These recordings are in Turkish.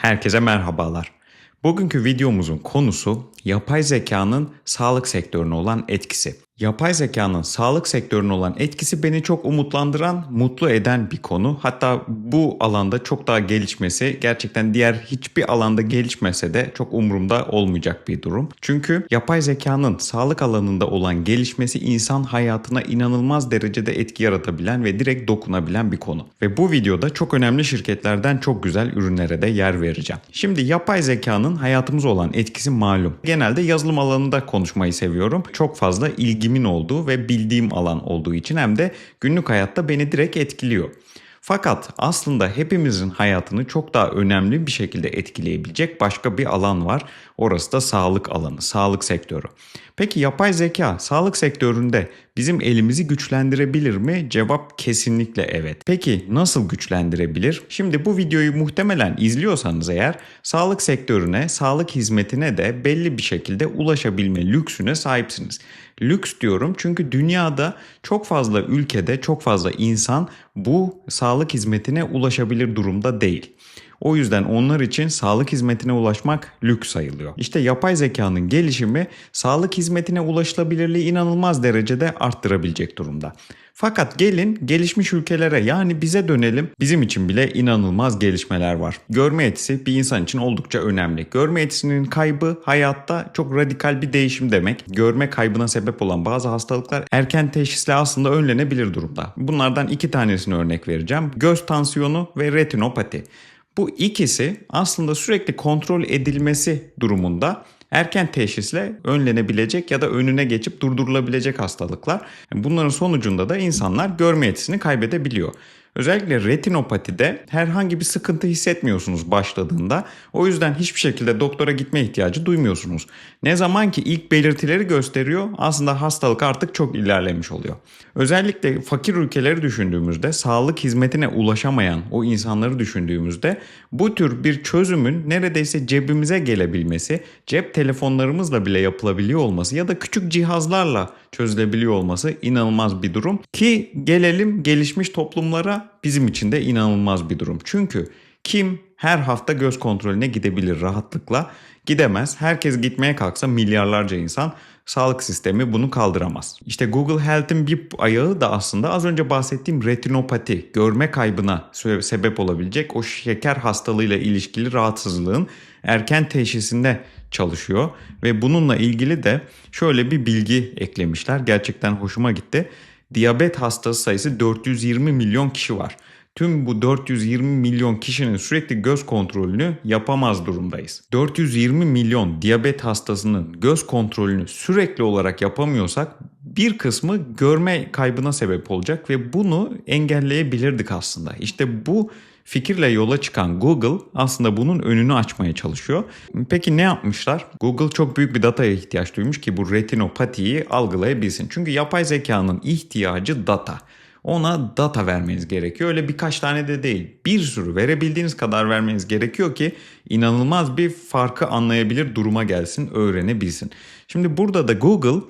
Herkese merhabalar. Bugünkü videomuzun konusu yapay zekanın sağlık sektörüne olan etkisi. Yapay zekanın sağlık sektörüne olan etkisi beni çok umutlandıran, mutlu eden bir konu. Hatta bu alanda çok daha gelişmesi gerçekten diğer hiçbir alanda gelişmese de çok umurumda olmayacak bir durum. Çünkü yapay zekanın sağlık alanında olan gelişmesi insan hayatına inanılmaz derecede etki yaratabilen ve direkt dokunabilen bir konu. Ve bu videoda çok önemli şirketlerden çok güzel ürünlere de yer vereceğim. Şimdi yapay zekanın hayatımıza olan etkisi malum. Genelde yazılım alanında konuşmayı seviyorum. Çok fazla ilgimin olduğu ve bildiğim alan olduğu için hem de günlük hayatta beni direkt etkiliyor. Fakat aslında hepimizin hayatını çok daha önemli bir şekilde etkileyebilecek başka bir alan var. Orası da sağlık alanı, sağlık sektörü. Peki yapay zeka sağlık sektöründe bizim elimizi güçlendirebilir mi? Cevap kesinlikle evet. Peki nasıl güçlendirebilir? Şimdi bu videoyu muhtemelen izliyorsanız eğer sağlık sektörüne, sağlık hizmetine de belli bir şekilde ulaşabilme lüksüne sahipsiniz. Lüks diyorum çünkü dünyada çok fazla ülkede çok fazla insan bu sağlık hizmetine ulaşabilir durumda değil. O yüzden onlar için sağlık hizmetine ulaşmak lüks sayılıyor. İşte yapay zekanın gelişimi sağlık hizmetine ulaşılabilirliği inanılmaz derecede arttırabilecek durumda. Fakat gelin gelişmiş ülkelere yani bize dönelim. Bizim için bile inanılmaz gelişmeler var. Görme yetisi bir insan için oldukça önemli. Görme yetisinin kaybı hayatta çok radikal bir değişim demek. Görme kaybına sebep olan bazı hastalıklar erken teşhisle aslında önlenebilir durumda. Bunlardan iki tanesini örnek vereceğim. Göz tansiyonu ve retinopati. Bu ikisi aslında sürekli kontrol edilmesi durumunda erken teşhisle önlenebilecek ya da önüne geçip durdurulabilecek hastalıklar. Bunların sonucunda da insanlar görme yetisini kaybedebiliyor. Özellikle retinopatide herhangi bir sıkıntı hissetmiyorsunuz başladığında. O yüzden hiçbir şekilde doktora gitme ihtiyacı duymuyorsunuz. Ne zaman ki ilk belirtileri gösteriyor aslında hastalık artık çok ilerlemiş oluyor. Özellikle fakir ülkeleri düşündüğümüzde sağlık hizmetine ulaşamayan o insanları düşündüğümüzde bu tür bir çözümün neredeyse cebimize gelebilmesi, cep telefonlarımızla bile yapılabiliyor olması ya da küçük cihazlarla çözülebiliyor olması inanılmaz bir durum. Ki gelelim gelişmiş toplumlara bizim için de inanılmaz bir durum. Çünkü kim her hafta göz kontrolüne gidebilir rahatlıkla? Gidemez. Herkes gitmeye kalksa milyarlarca insan sağlık sistemi bunu kaldıramaz. İşte Google Health'in bir ayağı da aslında az önce bahsettiğim retinopati, görme kaybına sebep olabilecek o şeker hastalığıyla ilişkili rahatsızlığın erken teşhisinde çalışıyor ve bununla ilgili de şöyle bir bilgi eklemişler. Gerçekten hoşuma gitti. Diyabet hastası sayısı 420 milyon kişi var. Tüm bu 420 milyon kişinin sürekli göz kontrolünü yapamaz durumdayız. 420 milyon diyabet hastasının göz kontrolünü sürekli olarak yapamıyorsak bir kısmı görme kaybına sebep olacak ve bunu engelleyebilirdik aslında. İşte bu fikirle yola çıkan Google aslında bunun önünü açmaya çalışıyor. Peki ne yapmışlar? Google çok büyük bir dataya ihtiyaç duymuş ki bu retinopatiyi algılayabilsin. Çünkü yapay zekanın ihtiyacı data. Ona data vermeniz gerekiyor. Öyle birkaç tane de değil. Bir sürü verebildiğiniz kadar vermeniz gerekiyor ki inanılmaz bir farkı anlayabilir duruma gelsin, öğrenebilsin. Şimdi burada da Google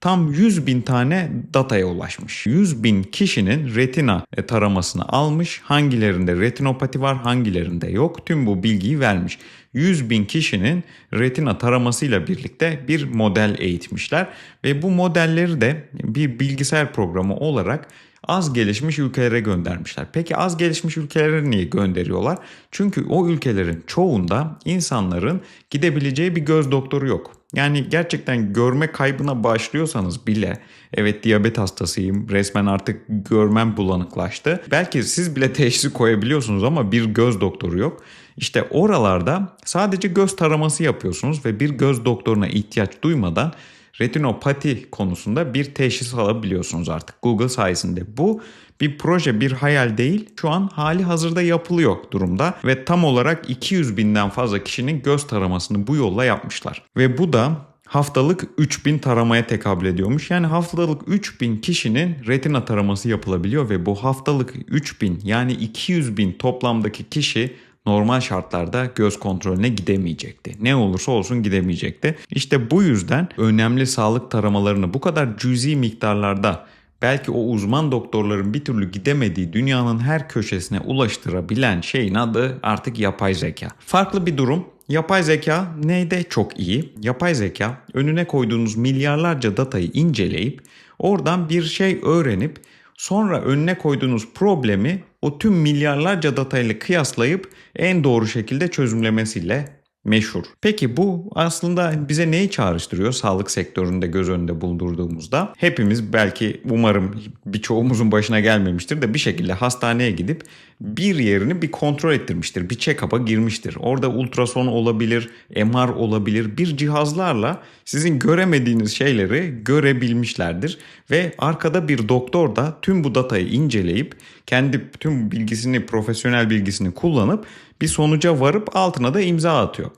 tam 100 bin tane dataya ulaşmış. 100 bin kişinin retina taramasını almış. Hangilerinde retinopati var hangilerinde yok. Tüm bu bilgiyi vermiş. 100 bin kişinin retina taramasıyla birlikte bir model eğitmişler. Ve bu modelleri de bir bilgisayar programı olarak az gelişmiş ülkelere göndermişler. Peki az gelişmiş ülkelere niye gönderiyorlar? Çünkü o ülkelerin çoğunda insanların gidebileceği bir göz doktoru yok. Yani gerçekten görme kaybına başlıyorsanız bile evet diyabet hastasıyım resmen artık görmem bulanıklaştı. Belki siz bile teşhisi koyabiliyorsunuz ama bir göz doktoru yok. İşte oralarda sadece göz taraması yapıyorsunuz ve bir göz doktoruna ihtiyaç duymadan retinopati konusunda bir teşhis alabiliyorsunuz artık Google sayesinde. Bu bir proje, bir hayal değil. Şu an hali hazırda yapılıyor durumda ve tam olarak 200 binden fazla kişinin göz taramasını bu yolla yapmışlar. Ve bu da haftalık 3000 taramaya tekabül ediyormuş. Yani haftalık 3000 kişinin retina taraması yapılabiliyor ve bu haftalık 3000 yani 200 bin toplamdaki kişi normal şartlarda göz kontrolüne gidemeyecekti. Ne olursa olsun gidemeyecekti. İşte bu yüzden önemli sağlık taramalarını bu kadar cüzi miktarlarda belki o uzman doktorların bir türlü gidemediği dünyanın her köşesine ulaştırabilen şeyin adı artık yapay zeka. Farklı bir durum. Yapay zeka neyde çok iyi? Yapay zeka önüne koyduğunuz milyarlarca datayı inceleyip oradan bir şey öğrenip sonra önüne koyduğunuz problemi o tüm milyarlarca datayla kıyaslayıp en doğru şekilde çözümlemesiyle meşhur. Peki bu aslında bize neyi çağrıştırıyor sağlık sektöründe göz önünde bulundurduğumuzda? Hepimiz belki umarım birçoğumuzun başına gelmemiştir de bir şekilde hastaneye gidip bir yerini bir kontrol ettirmiştir. Bir check-up'a girmiştir. Orada ultrason olabilir, MR olabilir. Bir cihazlarla sizin göremediğiniz şeyleri görebilmişlerdir. Ve arkada bir doktor da tüm bu datayı inceleyip kendi tüm bilgisini, profesyonel bilgisini kullanıp bir sonuca varıp altına da imza atıyor.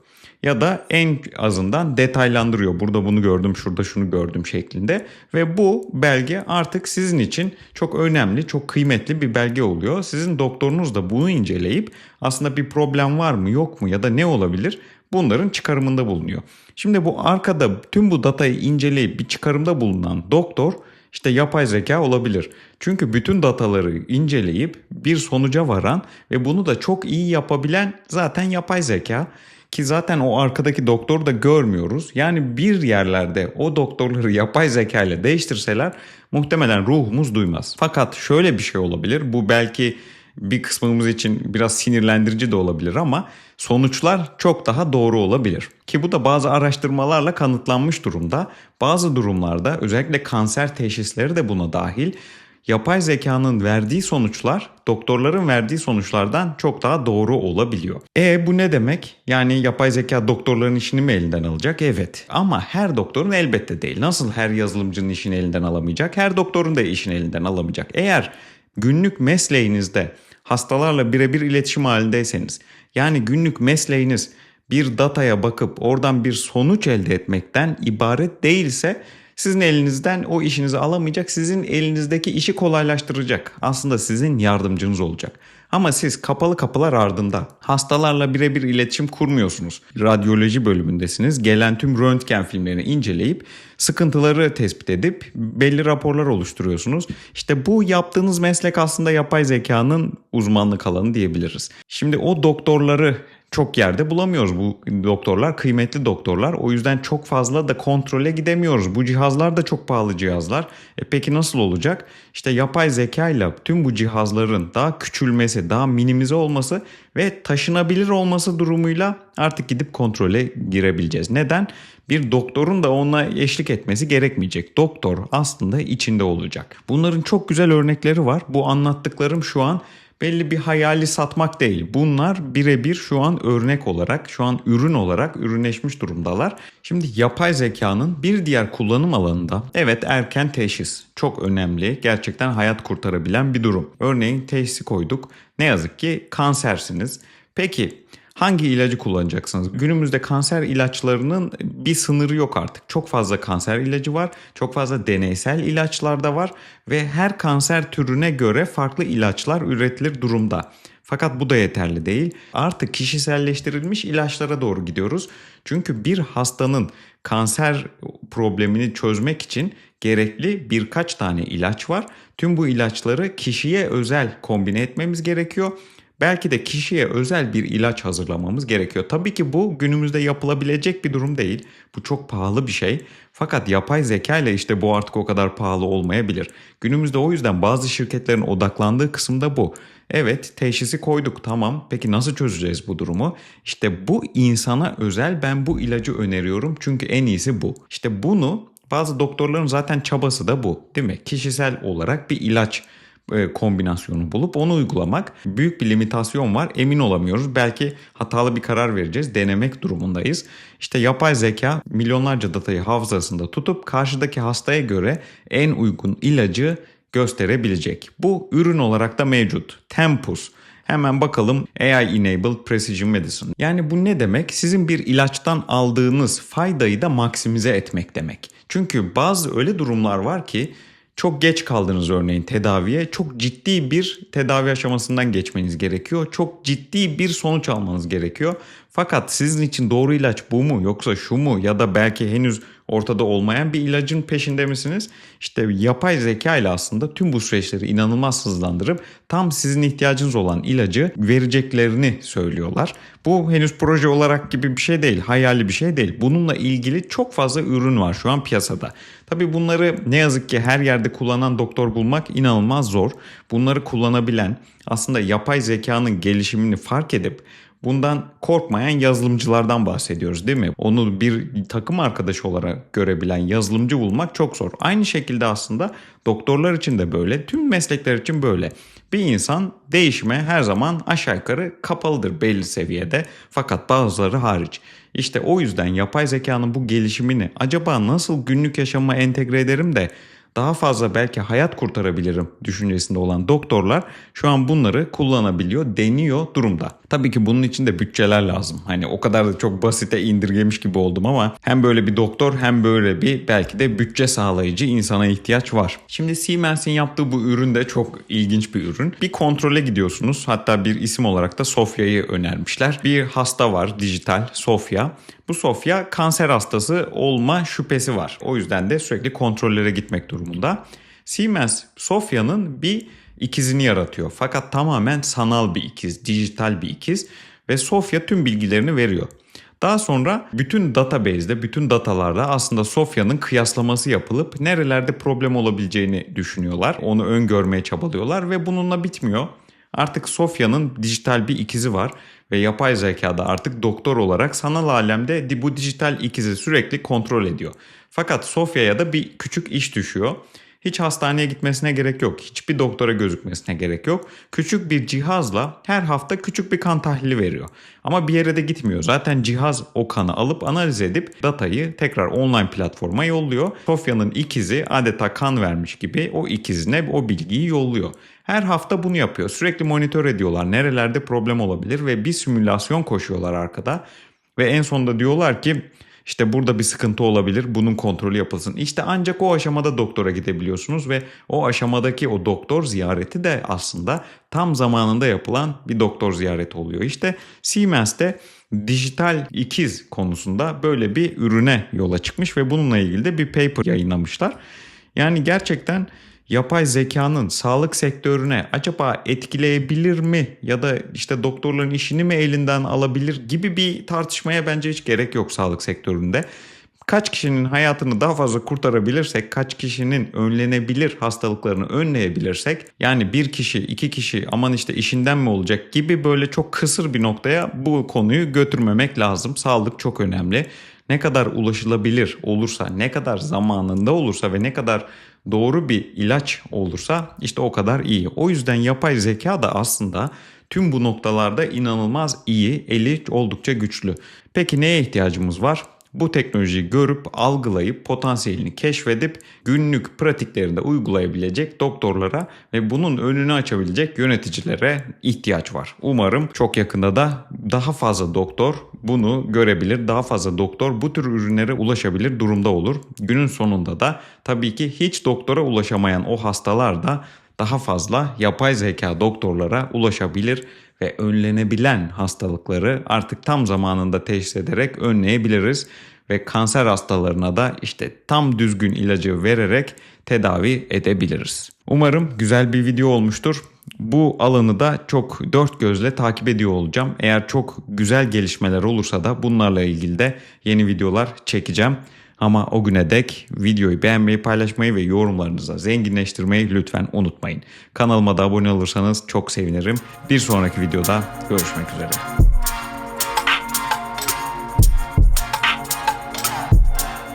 Ya da en azından detaylandırıyor. Burada bunu gördüm, şurada şunu gördüm şeklinde. Ve bu belge artık sizin için çok önemli, çok kıymetli bir belge oluyor. Sizin doktorunuz da bunu inceleyip aslında bir problem var mı yok mu ya da ne olabilir bunların çıkarımında bulunuyor. Şimdi bu arkada tüm bu datayı inceleyip bir çıkarımda bulunan doktor işte yapay zeka olabilir. Çünkü bütün dataları inceleyip bir sonuca varan ve bunu da çok iyi yapabilen zaten yapay zeka. Ki zaten o arkadaki doktoru da görmüyoruz. Yani bir yerlerde o doktorları yapay zeka ile değiştirseler muhtemelen ruhumuz duymaz. Fakat şöyle bir şey olabilir. Bu belki bir kısmımız için biraz sinirlendirici de olabilir ama sonuçlar çok daha doğru olabilir. Ki bu da bazı araştırmalarla kanıtlanmış durumda. Bazı durumlarda özellikle kanser teşhisleri de buna dahil yapay zekanın verdiği sonuçlar doktorların verdiği sonuçlardan çok daha doğru olabiliyor. E bu ne demek? Yani yapay zeka doktorların işini mi elinden alacak? Evet. Ama her doktorun elbette değil. Nasıl her yazılımcının işini elinden alamayacak? Her doktorun da işini elinden alamayacak. Eğer günlük mesleğinizde hastalarla birebir iletişim halindeyseniz yani günlük mesleğiniz bir dataya bakıp oradan bir sonuç elde etmekten ibaret değilse sizin elinizden o işinizi alamayacak, sizin elinizdeki işi kolaylaştıracak. Aslında sizin yardımcınız olacak. Ama siz kapalı kapılar ardında hastalarla birebir iletişim kurmuyorsunuz. Radyoloji bölümündesiniz. Gelen tüm röntgen filmlerini inceleyip sıkıntıları tespit edip belli raporlar oluşturuyorsunuz. İşte bu yaptığınız meslek aslında yapay zekanın uzmanlık alanı diyebiliriz. Şimdi o doktorları çok yerde bulamıyoruz. Bu doktorlar kıymetli doktorlar. O yüzden çok fazla da kontrole gidemiyoruz. Bu cihazlar da çok pahalı cihazlar. E peki nasıl olacak? İşte yapay zeka ile tüm bu cihazların daha küçülmesi, daha minimize olması ve taşınabilir olması durumuyla artık gidip kontrole girebileceğiz. Neden? Bir doktorun da ona eşlik etmesi gerekmeyecek. Doktor aslında içinde olacak. Bunların çok güzel örnekleri var. Bu anlattıklarım şu an belli bir hayali satmak değil. Bunlar birebir şu an örnek olarak, şu an ürün olarak ürünleşmiş durumdalar. Şimdi yapay zekanın bir diğer kullanım alanında evet erken teşhis çok önemli. Gerçekten hayat kurtarabilen bir durum. Örneğin teşhisi koyduk. Ne yazık ki kansersiniz. Peki Hangi ilacı kullanacaksınız? Günümüzde kanser ilaçlarının bir sınırı yok artık. Çok fazla kanser ilacı var, çok fazla deneysel ilaçlar da var ve her kanser türüne göre farklı ilaçlar üretilir durumda. Fakat bu da yeterli değil. Artık kişiselleştirilmiş ilaçlara doğru gidiyoruz. Çünkü bir hastanın kanser problemini çözmek için gerekli birkaç tane ilaç var. Tüm bu ilaçları kişiye özel kombine etmemiz gerekiyor Belki de kişiye özel bir ilaç hazırlamamız gerekiyor. Tabii ki bu günümüzde yapılabilecek bir durum değil. Bu çok pahalı bir şey. Fakat yapay zeka ile işte bu artık o kadar pahalı olmayabilir. Günümüzde o yüzden bazı şirketlerin odaklandığı kısımda bu. Evet teşhisi koyduk tamam peki nasıl çözeceğiz bu durumu? İşte bu insana özel ben bu ilacı öneriyorum çünkü en iyisi bu. İşte bunu bazı doktorların zaten çabası da bu değil mi? Kişisel olarak bir ilaç kombinasyonu bulup onu uygulamak. Büyük bir limitasyon var. Emin olamıyoruz. Belki hatalı bir karar vereceğiz. Denemek durumundayız. İşte yapay zeka milyonlarca datayı hafızasında tutup karşıdaki hastaya göre en uygun ilacı gösterebilecek. Bu ürün olarak da mevcut. Tempus. Hemen bakalım AI Enabled Precision Medicine. Yani bu ne demek? Sizin bir ilaçtan aldığınız faydayı da maksimize etmek demek. Çünkü bazı öyle durumlar var ki çok geç kaldınız örneğin tedaviye. Çok ciddi bir tedavi aşamasından geçmeniz gerekiyor. Çok ciddi bir sonuç almanız gerekiyor. Fakat sizin için doğru ilaç bu mu yoksa şu mu ya da belki henüz ortada olmayan bir ilacın peşinde misiniz? İşte yapay zeka ile aslında tüm bu süreçleri inanılmaz hızlandırıp tam sizin ihtiyacınız olan ilacı vereceklerini söylüyorlar. Bu henüz proje olarak gibi bir şey değil, hayali bir şey değil. Bununla ilgili çok fazla ürün var şu an piyasada. Tabii bunları ne yazık ki her yerde kullanan doktor bulmak inanılmaz zor. Bunları kullanabilen aslında yapay zekanın gelişimini fark edip Bundan korkmayan yazılımcılardan bahsediyoruz değil mi? Onu bir takım arkadaşı olarak görebilen yazılımcı bulmak çok zor. Aynı şekilde aslında doktorlar için de böyle, tüm meslekler için böyle. Bir insan değişime her zaman aşağı yukarı kapalıdır belli seviyede fakat bazıları hariç. İşte o yüzden yapay zekanın bu gelişimini acaba nasıl günlük yaşama entegre ederim de daha fazla belki hayat kurtarabilirim düşüncesinde olan doktorlar şu an bunları kullanabiliyor, deniyor durumda. Tabii ki bunun için de bütçeler lazım. Hani o kadar da çok basite indirgemiş gibi oldum ama hem böyle bir doktor hem böyle bir belki de bütçe sağlayıcı insana ihtiyaç var. Şimdi Siemens'in yaptığı bu ürün de çok ilginç bir ürün. Bir kontrole gidiyorsunuz. Hatta bir isim olarak da Sofya'yı önermişler. Bir hasta var dijital Sofya. Bu Sofya kanser hastası olma şüphesi var. O yüzden de sürekli kontrollere gitmek durumunda. Siemens Sofya'nın bir ikizini yaratıyor. Fakat tamamen sanal bir ikiz, dijital bir ikiz ve Sofya tüm bilgilerini veriyor. Daha sonra bütün database'de, bütün datalarda aslında Sofya'nın kıyaslaması yapılıp nerelerde problem olabileceğini düşünüyorlar. Onu öngörmeye çabalıyorlar ve bununla bitmiyor. Artık Sofya'nın dijital bir ikizi var ve yapay zekada artık doktor olarak sanal alemde bu dijital ikizi sürekli kontrol ediyor. Fakat Sofya'ya da bir küçük iş düşüyor. Hiç hastaneye gitmesine gerek yok. Hiçbir doktora gözükmesine gerek yok. Küçük bir cihazla her hafta küçük bir kan tahlili veriyor. Ama bir yere de gitmiyor. Zaten cihaz o kanı alıp analiz edip datayı tekrar online platforma yolluyor. Sofya'nın ikizi adeta kan vermiş gibi o ikizine o bilgiyi yolluyor. Her hafta bunu yapıyor. Sürekli monitör ediyorlar. Nerelerde problem olabilir ve bir simülasyon koşuyorlar arkada. Ve en sonunda diyorlar ki işte burada bir sıkıntı olabilir. Bunun kontrolü yapılsın. İşte ancak o aşamada doktora gidebiliyorsunuz ve o aşamadaki o doktor ziyareti de aslında tam zamanında yapılan bir doktor ziyareti oluyor. İşte Siemens'te dijital ikiz konusunda böyle bir ürüne yola çıkmış ve bununla ilgili de bir paper yayınlamışlar. Yani gerçekten yapay zekanın sağlık sektörüne acaba etkileyebilir mi ya da işte doktorların işini mi elinden alabilir gibi bir tartışmaya bence hiç gerek yok sağlık sektöründe. Kaç kişinin hayatını daha fazla kurtarabilirsek, kaç kişinin önlenebilir hastalıklarını önleyebilirsek, yani bir kişi, iki kişi aman işte işinden mi olacak gibi böyle çok kısır bir noktaya bu konuyu götürmemek lazım. Sağlık çok önemli. Ne kadar ulaşılabilir olursa, ne kadar zamanında olursa ve ne kadar doğru bir ilaç olursa işte o kadar iyi. O yüzden yapay zeka da aslında tüm bu noktalarda inanılmaz iyi, eli oldukça güçlü. Peki neye ihtiyacımız var? Bu teknolojiyi görüp algılayıp potansiyelini keşfedip günlük pratiklerinde uygulayabilecek doktorlara ve bunun önünü açabilecek yöneticilere ihtiyaç var. Umarım çok yakında da daha fazla doktor bunu görebilir, daha fazla doktor bu tür ürünlere ulaşabilir durumda olur. Günün sonunda da tabii ki hiç doktora ulaşamayan o hastalar da daha fazla yapay zeka doktorlara ulaşabilir ve önlenebilen hastalıkları artık tam zamanında teşhis ederek önleyebiliriz ve kanser hastalarına da işte tam düzgün ilacı vererek tedavi edebiliriz. Umarım güzel bir video olmuştur. Bu alanı da çok dört gözle takip ediyor olacağım. Eğer çok güzel gelişmeler olursa da bunlarla ilgili de yeni videolar çekeceğim. Ama o güne dek videoyu beğenmeyi, paylaşmayı ve yorumlarınızla zenginleştirmeyi lütfen unutmayın. Kanalıma da abone olursanız çok sevinirim. Bir sonraki videoda görüşmek üzere.